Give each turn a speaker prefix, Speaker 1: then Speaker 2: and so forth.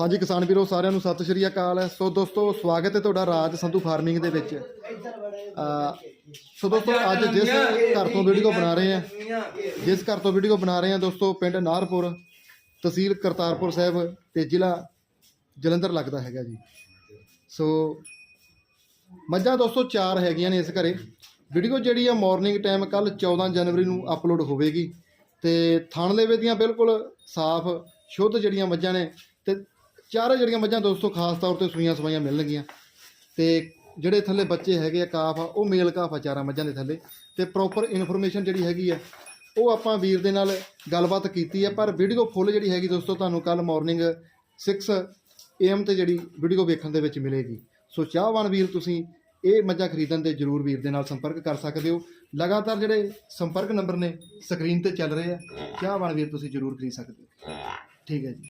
Speaker 1: ਹਾਂਜੀ ਕਿਸਾਨ ਵੀਰੋ, ਸਾਰਿਆਂ ਨੂੰ ਸਤਿ ਸ਼੍ਰੀ ਅਕਾਲ। ਸੋ ਦੋਸਤੋ, ਸਵਾਗਤ ਹੈ ਤੁਹਾਡਾ ਰਾਜ ਸੰਧੂ ਫਾਰਮਿੰਗ ਦੇ ਵਿੱਚ। ਅਹ, ਸੋ ਦੋਸਤੋ, ਅੱਜ ਜਿਸ ਘਰ ਤੋਂ ਵੀਡੀਓ ਬਣਾ ਰਹੇ ਆ ਜਿਸ ਘਰ ਤੋਂ ਵੀਡੀਓ ਬਣਾ ਰਹੇ ਆ ਦੋਸਤੋ, ਪਿੰਡ ਨਾਰਪੁਰ ਤਹਿਸੀਲ ਕਰਤਾਰਪੁਰ ਸਾਹਿਬ ਤੇ ਜ਼ਿਲ੍ਹਾ ਜਲੰਧਰ ਲੱਗਦਾ ਹੈਗਾ ਜੀ। ਸੋ ਮੱਝਾਂ ਦੋਸਤੋ, ਚਾਰ ਹੈਗੀਆਂ ਨੇ ਇਸ ਘਰੇ। ਵੀਡੀਓ ਜਿਹੜੀ ਆ ਮਾਰਨਿੰਗ ਟਾਈਮ ਕੱਲ 14 ਜਨਵਰੀ ਨੂੰ ਅਪਲੋਡ ਹੋਵੇਗੀ। ਤੇ ਥਣ ਲੇਵੇ ਦੀਆਂ ਬਿਲਕੁਲ ਸਾਫ਼, ਸ਼ੁੱਧ ਜਿਹੜੀਆਂ ਮੱਝਾਂ ਨੇ ਤੇ ਚਾਰੇ ਜਿਹੜੀਆਂ ਮੱਝਾਂ ਦੋਸਤੋ ਖਾਸ ਤੌਰ ਤੇ ਸੂਈਆਂ ਸਵਾਈਆਂ ਮਿਲਣਗੀਆਂ ਤੇ ਜਿਹੜੇ ਥੱਲੇ ਬੱਚੇ ਹੈਗੇ ਆ, ਕਾਫ ਆ, ਉਹ ਮੇਲ ਕਾਫ ਆ ਚਾਰਾਂ ਮੱਝਾਂ ਦੇ ਥੱਲੇ। ਤੇ ਪ੍ਰੋਪਰ ਇਨਫੋਰਮੇਸ਼ਨ ਜਿਹੜੀ ਹੈਗੀ ਆ, ਉਹ ਆਪਾਂ ਵੀਰ ਦੇ ਨਾਲ ਗੱਲਬਾਤ ਕੀਤੀ ਹੈ ਪਰ ਵੀਡੀਓ ਫੁੱਲ ਜਿਹੜੀ ਹੈਗੀ ਦੋਸਤੋ, ਤੁਹਾਨੂੰ ਕੱਲ ਮਾਰਨਿੰਗ 6 AM ਤੇ ਜਿਹੜੀ ਵੀਡੀਓ ਵੇਖਣ ਦੇ ਵਿੱਚ ਮਿਲੇਗੀ। ਸੋ ਚਾਹਵਾਨ ਵੀਰ ਤੁਸੀਂ ਇਹ ਮੱਝਾਂ ਖਰੀਦਣ ਦੇ ਜਰੂਰ ਵੀਰ ਦੇ ਨਾਲ ਸੰਪਰਕ ਕਰ ਸਕਦੇ ਹੋ। ਲਗਾਤਾਰ ਜਿਹੜੇ ਸੰਪਰਕ ਨੰਬਰ ਨੇ ਸਕਰੀਨ ਤੇ ਚੱਲ ਰਹੇ ਆ। ਚਾਹਵਾਨ ਵੀਰ ਤੁਸੀਂ ਜਰੂਰ ਖਰੀਦ ਸਕਦੇ ਹੋ। ਠੀਕ ਹੈ ਜੀ।